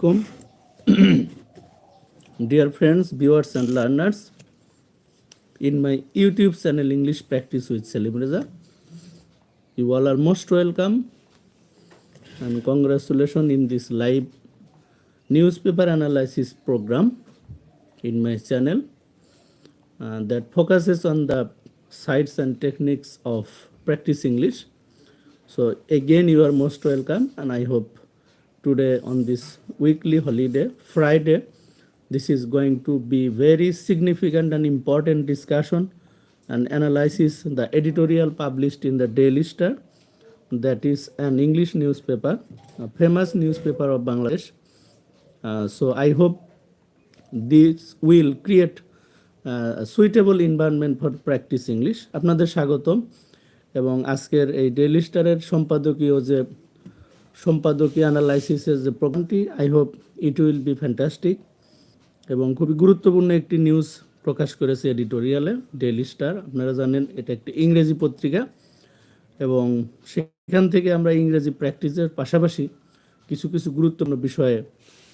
Dear friends, viewers, and learners. In my YouTube channel, English Practice with Salim Raza, you all are most welcome and congratulations in this live newspaper analysis program in my channel uh, that focuses on the sites and techniques of practice English. So, again, you are most welcome, and I hope today on this weekly holiday, Friday, this is going to be very significant and important discussion and analysis the editorial published in the Daily Star, that is an English newspaper, a famous newspaper of Bangladesh. Uh, so I hope this will create uh, a suitable environment for practice English. আপনাদের স্বাগতম এবং আজকের এই daily স্টারের সম্পাদকীয় যে সম্পাদকীয় অ্যানালাইসিসের যে প্রোগ্রামটি I hope it will be fantastic এবং খুবই গুরুত্বপূর্ণ একটি নিউজ প্রকাশ করেছে এডিটোরিয়ালে ডেইলি স্টার আপনারা জানেন, এটা একটি ইংরেজি পত্রিকা এবং সেখান থেকে আমরা ইংরেজি প্র্যাকটিসের পাশাপাশি কিছু কিছু গুরুত্বপূর্ণ বিষয়ে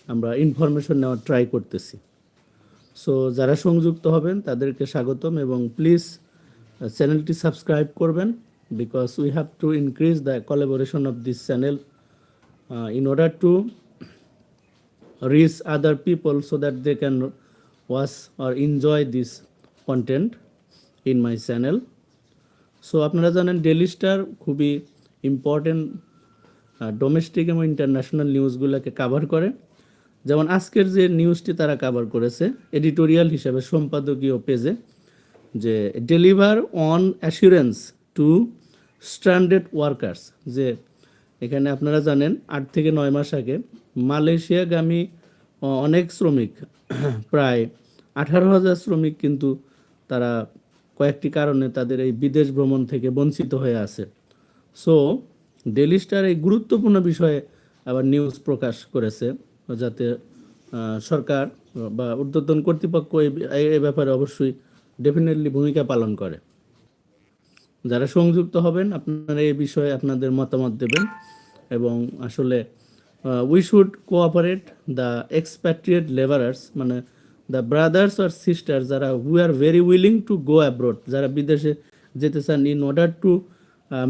আমরা ইনফরমেশন নেওয়ার ট্রাই করতেছি। সো যারা সংযুক্ত হবেন, তাদেরকে স্বাগতম এবং প্লিজ চ্যানেলটি সাবস্ক্রাইব করবেন because we have to increase the collaboration of this channel in order to reach other people so that they can watch or enjoy this content in my channel. So আপনারা জানেন Daily Star খুবই important domestic এবং international নিউজগুলোকে cover করে। যেমন আজকের যে নিউজটি তারা কাভার করেছে এডিটোরিয়াল হিসাবে সম্পাদকীয় পেজে যে deliver on assurance to standard workers যে এখানে আপনারা জানেন, আট থেকে নয় মাস আগে মালয়েশিয়াগামী অনেক শ্রমিক, প্রায় আঠারো হাজার শ্রমিক কিন্তু তারা কয়েকটি কারণে তাদের এই বিদেশ ভ্রমণ থেকে বঞ্চিত হয়ে আছে। সো ডেলি স্টার এই গুরুত্বপূর্ণ বিষয়ে আবার নিউজ প্রকাশ করেছে, যাতে সরকার বা ঊর্ধ্বতন কর্তৃপক্ষ এই ব্যাপারে অবশ্যই ডেফিনেটলি ভূমিকা পালন করে। যারা সংযুক্ত হবেন, আপনারা এই বিষয়ে আপনাদের মতামত দেবেন এবং আসলে we should cooperate the expatriate labourers মানে দ্য ব্রাদার্স আর সিস্টার যারা we are very willing to go abroad যারা বিদেশে যেতে চান in order to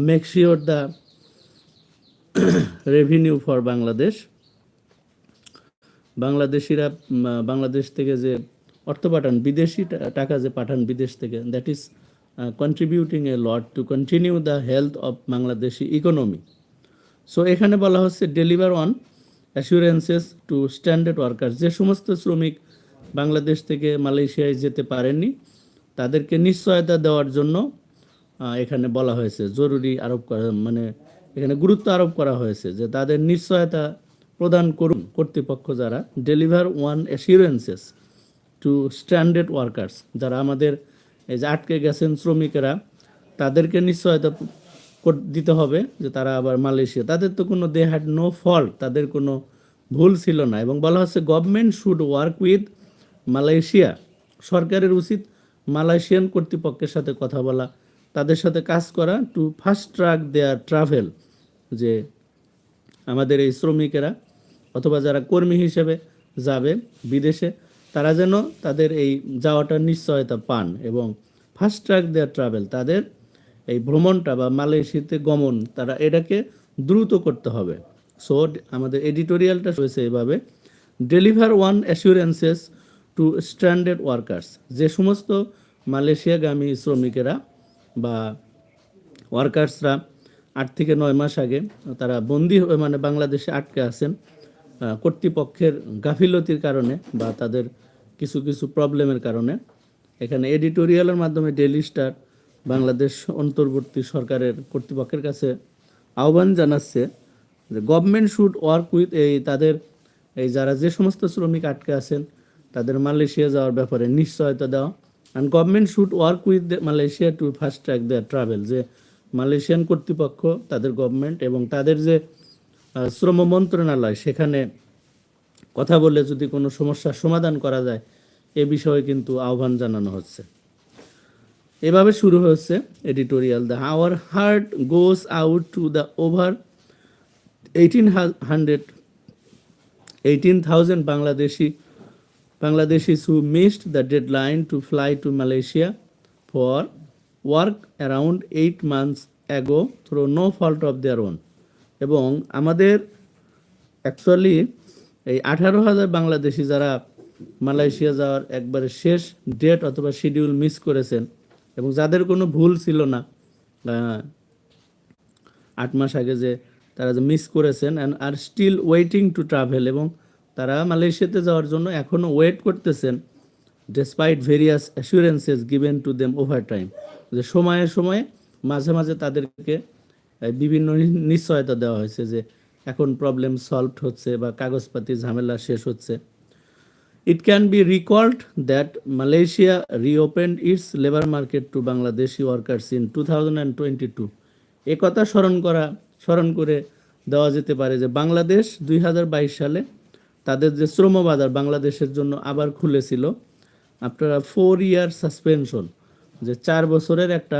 make sure the revenue for Bangladesh বাংলাদেশিরা বাংলাদেশ থেকে যে অর্থ পাঠান, বিদেশি টাকা যে পাঠান বিদেশ থেকে that is contributing a lot to continue the health of Bangladeshi economy so এখানে বলা হচ্ছে deliver on assurances to standard worker যে সমস্ত শ্রমিক বাংলাদেশ থেকে মালয়েশিয়ায় যেতে পারেননি, তাদেরকে নিশ্চয়তা দেওয়ার জন্য এখানে বলা হয়েছে। জরুরি আরোপ করা মানে এখানে গুরুত্ব আরোপ করা হয়েছে যে তাদের নিশ্চয়তা প্রদান করুন। কর্তৃপক্ষ যারা deliver on assurances to standard workers যারা আমাদের এই যে আটকে গেছেন শ্রমিকেরা, তাদেরকে নিশ্চয়তা দিতে হবে যে তারা আবার মালয়েশিয়া। তাদের তো কোনো দে হ্যাড নো ফল্ট তাদের কোনো ভুল ছিল না। এবং বলা হচ্ছে government should work with Malaysia. সরকারের উচিত মালয়েশিয়ান কর্তৃপক্ষের সাথে কথা বলা, তাদের সাথে কাজ করা to fast track their travel যে আমাদের এই শ্রমিকেরা অথবা যারা কর্মী হিসেবে যাবে বিদেশে তারা যেন তাদের এই যাওয়াটার নিশ্চয়তা পান এবং ফাস্ট ট্র্যাক দেয়ার ট্রাভেল তাদের এই ভ্রমণটা বা মালয়েশিয়াতে গমন তারা এটাকে দ্রুত করতে হবে। সো আমাদের এডিটোরিয়ালটা হয়েছে এভাবে deliver on assurances to standard workers যে সমস্ত মালয়েশিয়াগামী শ্রমিকেরা বা ওয়ার্কার্সরা আট থেকে নয় মাস আগে তারা বন্দি হয়ে মানে বাংলাদেশে আটকে আহ, কর্তৃপক্ষের গাফিলতির কারণে বা তাদের কিছু কিছু প্রবলেমের কারণে এখানে এডিটোরিয়ালের মাধ্যমে ডেলি স্টার বাংলাদেশ অন্তর্বর্তী সরকারের কর্তৃপক্ষের কাছে আহ্বান জানাচ্ছে যে গভর্নমেন্ট শুড ওয়ার্ক উইথ এই তাদের এই যারা যে সমস্ত শ্রমিক আটকে আছেন, তাদের মালয়েশিয়া যাওয়ার ব্যাপারে নিশ্চয়তা দেওয়া। And government should work with Malaysia to fast track their travel যে মালয়েশিয়ান কর্তৃপক্ষ, তাদের গভর্নমেন্ট এবং তাদের যে শ্রম মন্ত্রণালয়, সেখানে কথা বলে যদি কোনো সমস্যার সমাধান করা যায়, এ বিষয়ে কিন্তু আহ্বান জানানো হচ্ছে। এভাবে শুরু হয়েছে editorial. The our heart goes out to the over eighteen hundred eighteen thousand Bangladeshi Bangladeshi who missed the deadline to fly to Malaysia for work around eight months ago through no fault of their own এবং আমাদের actually এই আঠারো হাজার বাংলাদেশি যারা Malaysia যাওয়ার একবারে শেষ date অথবা শিডিউল মিস করেছেন এবং যাদের কোনো ভুল ছিল না আট মাস আগে যে তারা যে মিস করেছেন and are still waiting to travel এবং তারা মালয়েশিয়াতে যাওয়ার জন্য এখনও ওয়েট করতেছেন despite various assurances given to them over time যে সময়ে সময়ে মাঝে মাঝে তাদেরকে বিভিন্ন নিশ্চয়তা দেওয়া হয়েছে যে এখন প্রবলেম সলভড হচ্ছে বা কাগজপাতি ঝামেলা শেষ হচ্ছে It can be recalled that Malaysia reopened its labor market to Bangladeshi workers in 2022. এ কথা স্মরণ করা, স্মরণ করে দেওয়া যেতে পারে যে বাংলাদেশ দুই হাজার বাইশ সালে তাদের যে শ্রম বাজার বাংলাদেশের জন্য আবার খুলেছিল, আপনারা ফোর ইয়ার সাসপেনশন যে চার বছরের একটা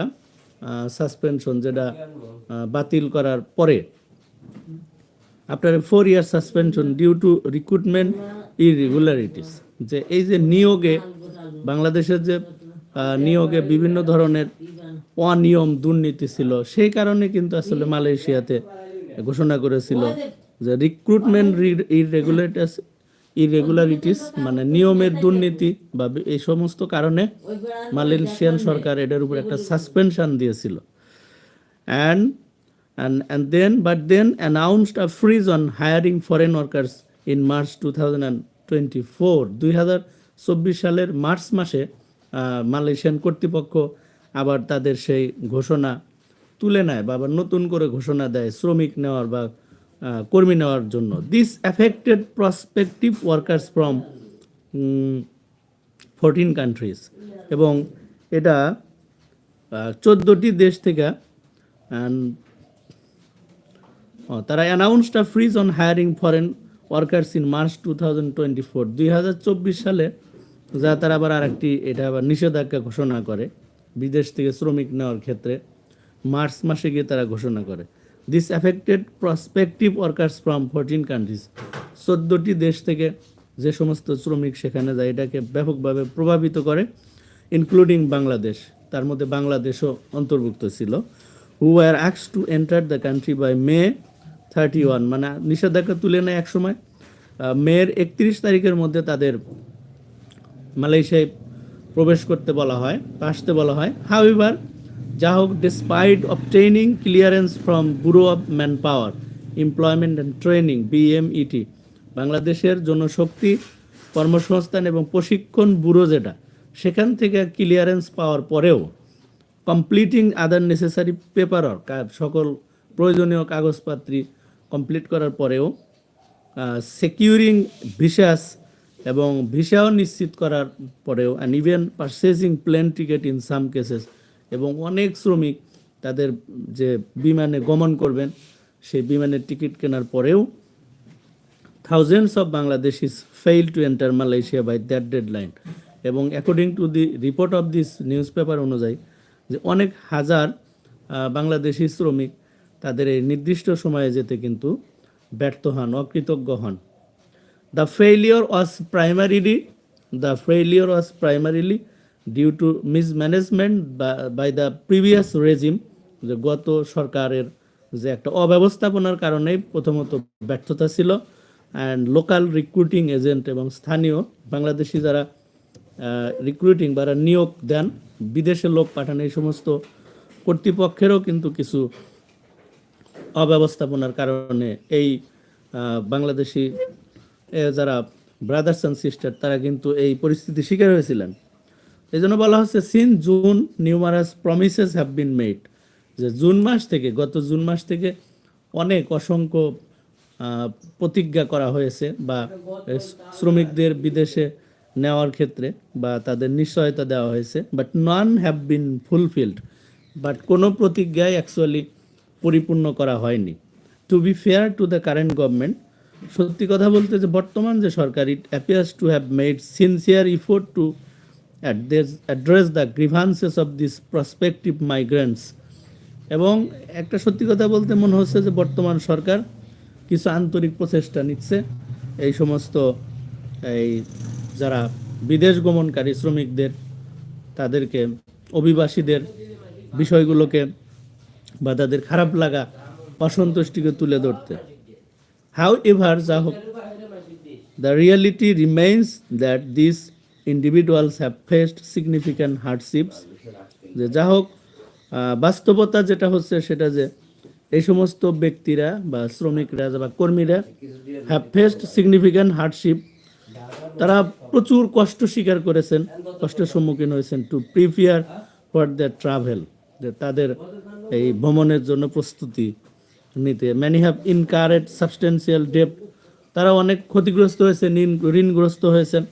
সাসপেনশন যেটা বাতিল করার পরে after four year suspension due to recruitment irregularities যে এই যে নিয়োগে, বাংলাদেশের যে নিয়োগে বিভিন্ন ধরনের অনিয়ম, দুর্নীতি ছিল, সেই কারণে কিন্তু আসলে মালয়েশিয়াতে ঘোষণা করেছিল যে রিক্রুটমেন্ট ইরেগুলেটাস ইরেগুলারিটিস মানে নিয়মের দুর্নীতি বা এই সমস্ত কারণে মালয়েশিয়ান সরকার এটার উপর একটা সাসপেনশন দিয়েছিল। And and and then, but then announced a freeze on hiring foreign workers in March 2024 দুই হাজার চব্বিশ সালের মার্চ মাসে মালয়েশিয়ান কর্তৃপক্ষ আবার তাদের সেই ঘোষণা তুলে নেয় বা আবার নতুন করে ঘোষণা দেয় শ্রমিক নেওয়ার বা কর্মী নেওয়ার জন্য। This affected prospective workers from fourteen countries এবং এটা চোদ্দোটি দেশ থেকে তারা announced a freeze on hiring foreign workers in March two thousand twenty four দুই হাজার চব্বিশ সালে যা তারা আবার আরেকটি, এটা আবার নিষেধাজ্ঞা ঘোষণা করে, বিদেশ থেকে শ্রমিক নেওয়ার ক্ষেত্রে। মার্চ মাসে গিয়ে তারা ঘোষণা করে। This affected prospective workers from fourteen countries চোদ্দোটি দেশ থেকে যে সমস্ত শ্রমিক সেখানে যায়, এটাকে ব্যাপকভাবে প্রভাবিত করে ইনক্লুডিং বাংলাদেশ। তার মধ্যে বাংলাদেশও অন্তর্ভুক্ত ছিল। Who are অ্যাক্স to enter the country by May thirty one মানে নিষেধাজ্ঞা তুলে নেয় এক সময়। মেয়ের একত্রিশ তারিখের মধ্যে তাদের মালয়েশিয়ায় প্রবেশ করতে বলা হয়, আসতে বলা হয়। হাউএভার যা হোক despite obtaining clearance from bureau of manpower employment and training BMET বাংলাদেশের জনশক্তি কর্মসংস্থান এবং প্রশিক্ষণ ব্যুরো যেটা, সেখান থেকে ক্লিয়ারেন্স পাওয়ার পরেও কমপ্লিটিং আদার নেসেসারি পেপার সকল প্রয়োজনীয় কাগজপাত্রী কমপ্লিট করার পরেও সিকিউরিং ভিসাস এবং ভিসাও নিশ্চিত করার পরেও and even purchasing plane ticket in some cases এবং অনেক শ্রমিক তাদের যে বিমানে গমন করবেন, সেই বিমানের টিকিট কেনার পরেও thousands of thousands of Bangladeshis failed to enter Malaysia by that deadline. এবং according to the report of this newspaper অনুযায়ী, যে অনেক হাজার বাংলাদেশি শ্রমিক তাদের এই নির্দিষ্ট সময়ে যেতে কিন্তু ব্যর্থ হন, অকৃতজ্ঞ হন। The failure was primarily the failure was primarily due to mismanagement by the previous regime যে গত সরকারের যে একটা অব্যবস্থাপনার কারণেই প্রথমত ব্যর্থতা ছিল অ্যান্ড লোকাল রিক্রুটিং এজেন্ট এবং স্থানীয় বাংলাদেশি যারা রিক্রুটিং বা নিয়োগ দেন বিদেশে লোক পাঠান এই সমস্ত কর্তৃপক্ষেরও কিন্তু কিছু অব্যবস্থাপনার কারণে এই বাংলাদেশি যারা ব্রাদার্স অ্যান্ড সিস্টার তারা কিন্তু এই পরিস্থিতি শিকার হয়েছিলেন। এই জন্য বলা হচ্ছে since June numerous promises have been made যে জুন মাস থেকে, গত জুন মাস থেকে অনেক অসংখ্য প্রতিজ্ঞা করা হয়েছে বা শ্রমিকদের বিদেশে নেওয়ার ক্ষেত্রে বা তাদের নিশ্চয়তা দেওয়া হয়েছে but none have been fulfilled but কোনো প্রতিজ্ঞাই অ্যাকচুয়ালি পরিপূর্ণ করা হয়নি। To be fair to the current government সত্যি কথা বলতে যে বর্তমান যে সরকার it appears to have made sincere effort to address the grievances of this prospective migrants এবং একটা সত্যি কথা বলতে মনে হচ্ছে যে বর্তমান সরকার কিছু আন্তরিক প্রচেষ্টা নিচ্ছে। এই সমস্ত এই যারা বিদেশ গমনকারী শ্রমিকদের, তাদেরকে, অভিবাসীদের বিষয়গুলোকে বা তাদের খারাপ লাগা অসন্তুষ্টিকে তুলে ধরতে। হাউ এভার যা হোক the reality remains that these individuals have faced significant hardships যে যা হোক বাস্তবতা যেটা হচ্ছে সেটা যে এই সমস্ত ব্যক্তিরা বা শ্রমিকরা বা কর্মীরা হ্যাভ ফেসড সিগনিফিক্যান্ট হার্ডশিপ তারা প্রচুর কষ্ট স্বীকার করেছেন, কষ্টের সম্মুখীন হয়েছেন to prepare for the travel যে তাদের এই ভ্রমণের জন্য প্রস্তুতি নিতে। Many have incurred substantial debt তারা অনেক ক্ষতিগ্রস্ত হয়েছে ঋণ- ঋণগ্রস্ত হয়েছেন।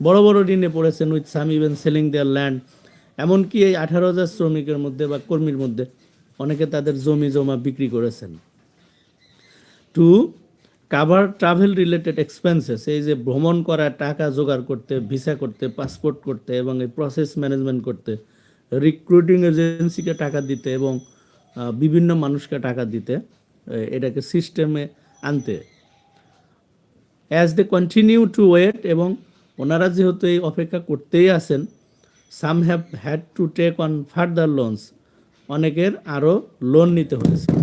বড় বড় ঋণে পড়েছেন with some even selling their land. এমনকি এই আঠারো হাজার শ্রমিকের মধ্যে বা কর্মীর মধ্যে অনেকে তাদের জমি জমা বিক্রি করেছেন। To cover travel related expenses, এই যে ভ্রমণ করা, টাকা জোগাড় করতে, ভিসা করতে, পাসপোর্ট করতে এবং এই প্রসেস ম্যানেজমেন্ট করতে, রিক্রুটিং এজেন্সিকে টাকা দিতে এবং বিভিন্ন মানুষকে টাকা দিতে এটাকে সিস্টেমে আনতে। As they continue to wait এবং ওনারা যেহেতু এই অপেক্ষা করতেই আছেন some have had to take on further loans অনেকের আরও লোন নিতে হয়েছে।